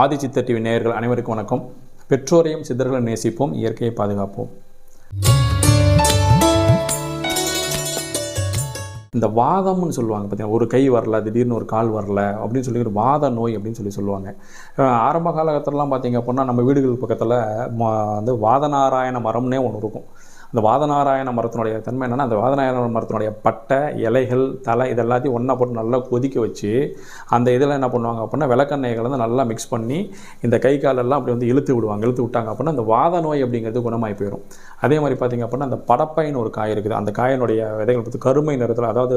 ஆதி சித்த டிவி நேயர்கள் அனைவருக்கும் வணக்கம். பெற்றோரையும் சித்தர்களை நேசிப்போம் இயற்கையை பாதுகாப்போம். இந்த வாதம்னு சொல்லுவாங்க பார்த்தீங்கன்னா ஒரு கை வரல திடீர்னு ஒரு கால் வரல அப்படின்னு சொல்லி ஒரு வாத நோய் அப்படின்னு சொல்லி சொல்லுவாங்க. ஆரம்ப காலகட்டத்திலலாம் பார்த்தீங்க அப்படின்னா நம்ம வீடுகள் பக்கத்தில் வந்து வாதநாராயண மரம்னே ஒன்று இருக்கும். அந்த வாதநாராயண மரத்தினுடைய தன்மை என்னென்னா அந்த வாதநாராயண மரத்தினுடைய பட்டை இலைகள் தலை இதெல்லாத்தையும் ஒன்றா போட்டு நல்லா கொதிக்க வச்சு அந்த இதில் என்ன பண்ணுவாங்க அப்படின்னா விளக்கெண்ணெய்களை வந்து நல்லா மிக்ஸ் பண்ணி இந்த கை காலெல்லாம் அப்படி வந்து இழுத்து விடுவாங்க. இழுத்து விட்டாங்க அப்படின்னா அந்த வாத நோய் அப்படிங்கிறது குணமாகி போயிடும் அதே மாதிரி பார்த்திங்க அப்படின்னா அந்த படப்பைன்னு ஒரு காய் இருக்குது. அந்த காயினுடைய விதைகள் பார்த்து கருமை நிறத்தில் அதாவது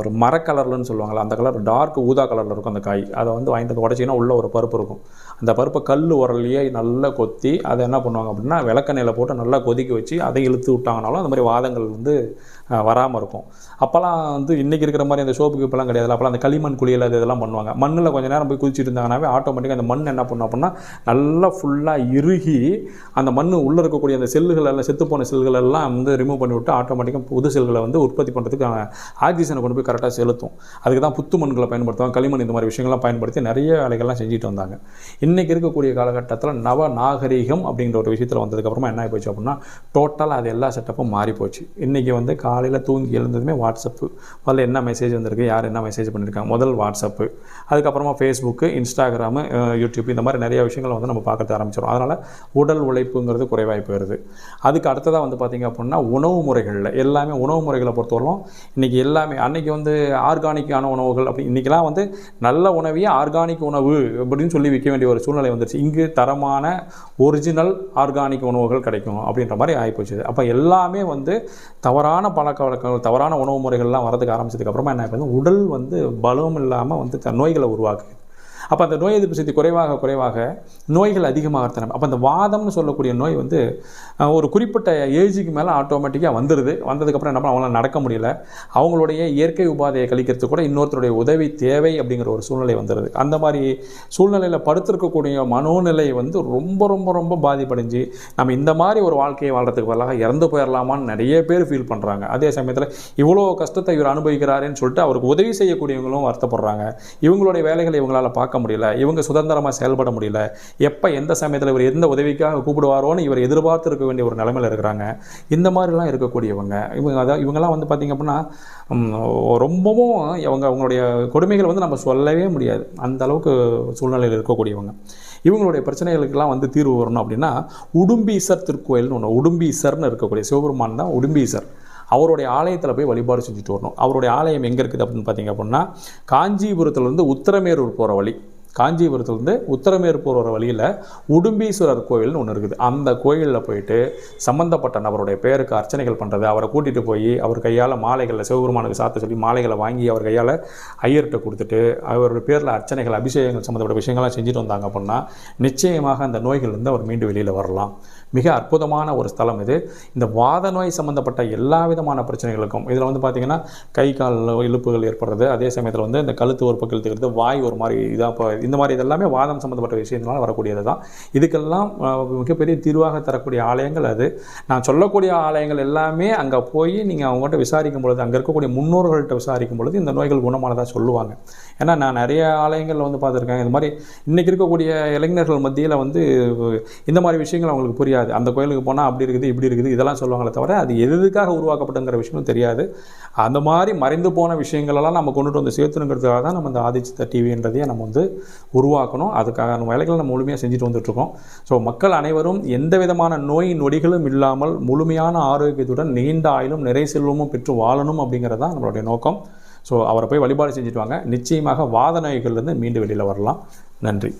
ஒரு மரக்கலர்லன்னு சொல்லுவாங்களா அந்த கலர் டார்க் ஊதா கலரில் இருக்கும் அந்த காய். அதை வந்து வாங்கிட்டு வந்து உடச்சிங்கன்னா உள்ள ஒரு பருப்பு இருக்கும். அந்த பருப்பை கல் உரலையே நல்லா கொத்தி அதை என்ன பண்ணுவாங்க அப்படின்னா விளக்கெண்ணெயில் போட்டு நல்லா கொதிக்க வச்சு அதை இழுத்து விட்டாங்கனாலும் அந்த மாதிரி வாதங்கள் வந்து வராமல் இருக்கும். அப்போல்லாம் வந்து இன்றைக்கி இருக்கிற மாதிரி அந்த சோப்புக்கு இப்போலாம் கிடையாது. அப்போலாம் அந்த களிமண் குளியல் அது இதெல்லாம் பண்ணுவாங்க. மண்ணில் கொஞ்ச நேரம் போய் குதிச்சுட்டு இருந்தாங்கனாவே ஆட்டோமேட்டிக்காக அந்த மண் என்ன பண்ணும் அப்படின்னா நல்லா ஃபுல்லாக இறுகி அந்த மண் உள்ளே இருக்கக்கூடிய அந்த செல்லுகள் எல்லாம் செத்துப்போன செல்கள் எல்லாம் வந்து ரிமூவ் பண்ணி விட்டு ஆட்டோமேட்டிக்காக புது செல்களை வந்து உற்பத்தி பண்ணுறதுக்கு ஆக்சிஜனை கொண்டு போய் கரெக்டாக செலுத்தும். அதுக்கு தான் புத்து மண்களை பயன்படுத்துவாங்க. களிமண் இந்த மாதிரி விஷயங்கள்லாம் பயன்படுத்தி நிறைய வேலைகள்லாம் செஞ்சுட்டு வந்தாங்க. இன்றைக்கி இருக்கக்கூடிய காலகட்டத்தில் நவ நாகரீகம் அப்படிங்கிற ஒரு விஷயத்தில் வந்ததுக்கப்புறமா என்ன ஆகி போச்சு அப்படின்னா டோட்டலாக அது எல்லா செட்டப்பும் மாறி போச்சு. இன்றைக்கி வந்து காலையில் தூங்கி எழுந்ததுமே வாட்ஸ்அப்பு முதல்ல என்ன மெசேஜ் வந்திருக்கு யார் என்ன மெசேஜ் பண்ணியிருக்காங்க முதல் வாட்ஸ்அப்பு அதுக்கப்புறமா ஃபேஸ்புக்கு இன்ஸ்டாகிராமு யூடியூப் இந்த மாதிரி நிறைய விஷயங்களை வந்து நம்ம பார்க்கறது ஆரம்பிச்சிடும் அதனால் உடல் உழைப்புங்கிறது குறைவாகி போயிடுது அதுக்கு அடுத்ததாக வந்து பார்த்திங்க அப்படின்னா உணவு முறைகளில் எல்லாமே உணவு முறைகளை பொறுத்தவரைக்கும் இன்றைக்கி எல்லாமே அன்றைக்கி வந்து ஆர்கானிக்கான உணவுகள் அப்படி இன்றைக்கெலாம் வந்து நல்ல உணவையே ஆர்கானிக் உணவு அப்படின்னு சொல்லி விற்க வேண்டிய ஒரு சூழ்நிலை வந்துருச்சு. இங்கு தரமான ஒரிஜினல் ஆர்கானிக் உணவுகள் கிடைக்கும் அப்படின்ற மாதிரி ஆகிப்போச்சு அப்போ எல்லாமே வந்து தவறான பல பழக்க வழக்கங்கள் தவறான உணவு முறைகள்லாம் வரதுக்கு ஆரம்பிச்சதுக்கப்புறமா என்ன ஆகுது? உடல் வந்து பலம் இல்லாமல் வந்து த- நோய்களை உருவாக்குது. அப்போ அந்த நோய் எதிர்ப்பு சக்தி குறைவாக குறைவாக நோய்கள் அதிகமாக தரம். அப்போ அந்த வாதம்னு சொல்லக்கூடிய நோய் வந்து ஒரு குறிப்பிட்ட ஏஜுக்கு மேலே ஆட்டோமேட்டிக்காக வந்துடுது வந்ததுக்கப்புறம் என்ன பண்ண அவங்களால நடக்க முடியல. அவங்களுடைய இயற்கை உபாதையை கழிக்கிறது கூட இன்னொருத்தருடைய உதவி தேவை அப்படிங்கிற ஒரு சூழ்நிலை வந்துடுது அந்த மாதிரி சூழ்நிலையில் படுத்திருக்கக்கூடிய மனோநிலை வந்து ரொம்ப ரொம்ப ரொம்ப பாதிப்படைஞ்சு நம்ம இந்த மாதிரி ஒரு வாழ்க்கையை வாழ்றதுக்கு பதிலாக இறந்து போயிடலாமான்னு நிறைய பேர் ஃபீல் பண்ணுறாங்க அதே சமயத்தில் இவ்வளோ கஷ்டத்தை இவர் அனுபவிக்கிறாருன்னு சொல்லிட்டு அவருக்கு உதவி செய்யக்கூடியவங்களும் வருத்தப்படுறாங்க. இவங்களுடைய வேலைகளை இவங்களால் பார்க்க முடியல இவங்க சுதந்திரமாக செயல்பட முடியல எப்போ எந்த சமயத்தில் இவர் எந்த உதவிக்காக கூப்பிடுவாரோன்னு இவர் எதிர்பார்த்து இருக்க வேண்டிய ஒரு நிலமையில் இருக்கிறாங்க. இந்த மாதிரிலாம் இருக்கக்கூடியவங்க இவங்க அதாவது இவங்கெல்லாம் வந்து பார்த்திங்க அப்படின்னா ரொம்பவும் இவங்க அவங்களுடைய கொடுமைகள் வந்து நம்ம சொல்லவே முடியாது. அந்த அளவுக்கு சூழ்நிலையில் இருக்கக்கூடியவங்க. இவங்களுடைய பிரச்சனைகளுக்கெல்லாம் வந்து தீர்வு வரணும் அப்படின்னா உடும்பீசர் திருக்கோயில்னு ஒன்று உடும்பீசர்னு இருக்கக்கூடிய சிவபெருமான் தான் உடும்பீசர். அவருடைய ஆலயத்தில் போய் வழிபாடு செஞ்சுட்டு வரணும். அவருடைய ஆலயம் எங்கே இருக்குது அப்படின்னு பார்த்தீங்க அப்படின்னா காஞ்சிபுரத்துலேருந்து உத்தரமேரூர் போகிற வழி. காஞ்சிபுரத்துலேருந்து உத்தரமேறு போகிற வழியில் உடும்பீஸ்வரர் கோயில்னு ஒன்று இருக்குது. அந்த கோயிலில் போயிட்டு சம்மந்தப்பட்ட நபருடைய பேருக்கு அர்ச்சனைகள் பண்ணுறது அவரை கூட்டிகிட்டு போய் அவர் கையால் மாலைகளை சிவபெருமானுக்கு சாத்த சொல்லி மாலைகளை வாங்கி அவர் கையால் ஐயர்கிட்ட கொடுத்துட்டு அவருடைய பேரில் அர்ச்சனைகள் அபிஷேகங்கள் சம்மந்தப்பட்ட விஷயங்கள்லாம் செஞ்சுட்டு வந்தாங்க அப்படின்னா நிச்சயமாக அந்த நோய்கள்லேருந்து அவர் மீண்டு வெளியில் வரலாம். மிக அற்புதமான ஒரு ஸ்தலம் இது. இந்த வாத நோய் சம்மந்தப்பட்ட எல்லா விதமான பிரச்சனைகளுக்கும் இதில் வந்து பார்த்திங்கன்னா கை கால் இழுப்புகள் ஏற்படுறது அதே சமயத்தில் வந்து இந்த கழுத்து ஒரு பக்கம் இழுத்துக்கிறது வாய் ஒரு மாதிரி இதாக இந்த மாதிரி இதெல்லாமே வாதம் சம்மந்தப்பட்ட விஷயத்தினால வரக்கூடியது தான். இதுக்கெல்லாம் மிகப்பெரிய தீர்வாக தரக்கூடிய ஆலயங்கள் அது. நான் சொல்லக்கூடிய ஆலயங்கள் எல்லாமே அங்கே போய் நீங்கள் அவங்ககிட்ட விசாரிக்கும் பொழுது அங்கே இருக்கக்கூடிய முன்னோர்கள்ட்ட விசாரிக்கும் பொழுது இந்த நோய்கள் குணமானதாக சொல்லுவாங்க. ஏன்னா நான் நிறைய ஆலயங்களில் வந்து பார்த்துருக்கேன். இந்த மாதிரி இன்றைக்கி இருக்கக்கூடிய இளைஞர்கள் மத்தியில் வந்து இந்த மாதிரி விஷயங்கள் அவங்களுக்கு புரியாது. அந்த கோயிலுக்கு போனால் அப்படி இருக்குது இப்படி இருக்குது இதெல்லாம் சொல்லுவாங்களே தவிர அது எதுக்காக உருவாக்கப்பட்டுங்கிற விஷயமும் தெரியாது. அந்த மாதிரி மறைந்து போன விஷயங்களெல்லாம் நம்ம கொண்டுட்டு வந்து சேர்த்துனுங்கிறதுக்காக தான் நம்ம இந்த ஆதிச்சித்த டிவின்றதையே நம்ம வந்து உருவாக்கணும். அதுக்கான வேலைகளை நம்ம முழுமையாக செஞ்சுட்டு வந்துட்டுருக்கோம். ஸோ மக்கள் அனைவரும் எந்த விதமான நோய் நொடிகளும் இல்லாமல் முழுமையான ஆரோக்கியத்துடன் நீண்ட ஆயிலும் நிறை செல்வமும் பெற்று வாழணும் அப்படிங்கிறது தான் நம்மளுடைய நோக்கம். ஸோ அவரை போய் வழிபாடு செஞ்சுட்டு வாங்க. நிச்சயமாக வாத நோய்கள்லேருந்து மீண்டு வெளியில் வரலாம். நன்றி.